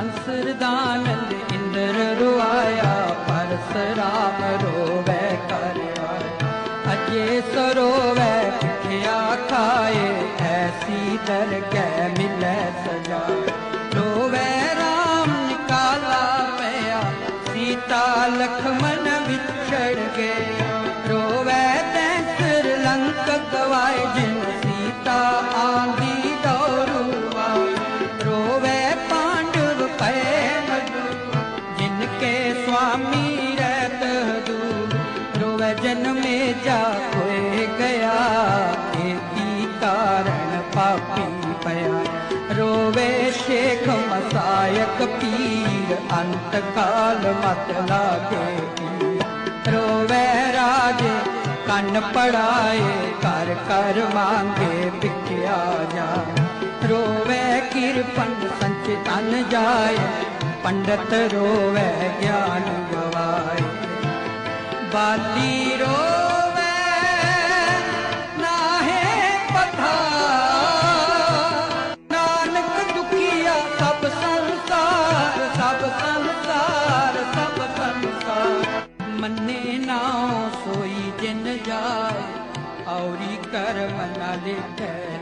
ਸਰਦਾਨੰਦ ਇੰਦਰ ਰੁਆਇਆ ਪਰਸਰਾਮ ਰੋਵੇ ਕਰ ਅਜੇ ਸਰੋਵੇ ਪਿਠਿਆ ਖਾਏ, ਐਸੀ ਕੈ ਮਿਲੈ ਸਜਾ। ਰੋਵੇ ਰਾਮ ਨਿਕਾਲਾ ਪਿਆ, ਸੀਤਾ ਲਖਮਨ ਵਿਛੜ ਗਏ ਰੋਵੇ ਤੈਂ ਲੰਕ ਗਵਾਏ ਜਿਨ ਸੁਆਮੀ ਰਹਿਤ ਹਦੂਰ ਰੋਵੇ ਜਨਮੇ ਜਾ ਹੋਏ ਗਿਆ। ਏਤੀ ਕਾਰਣ ਪਾਪੀ ਪਿਆ। ਰੋਵੇ ਸ਼ੇਖ ਮਸਾਇਕ ਪੀਰ, ਅੰਤ ਕਾਲ ਮਤ ਲਾਗੇ ਰੋਵੇ ਰਾਜੇ, ਕੰਨ ਪੜਾਏ ਕਰ ਕਰ ਮੰਗੇ ਵਿਖਿਆ ਜਾ ਰੋਵੇ ਕਿਰਪਨ ਸੰਚ ਤਨ ਜਾਏ ਪੰਡਤ ਰੋਵੇ ਗਿਆਨ ਗਵਾਏ। ਬਾਲੀ ਰੋਵੇ, ਨਾਹੇ ਪਥਾ। ਨਾਨਕ ਦੁਖੀਆ, ਸਭ ਸੰਸਾਰ ਸਭ ਸੰਸਾਰ ਸਭ ਸੰਸਾਰ। ਮੰਨੇ ਨਾਉ ਸੋਈ ਜਿਨ ਜਾਏ, ਔਰੀ ਕਰਮ ਨ ਲਿਖੈ।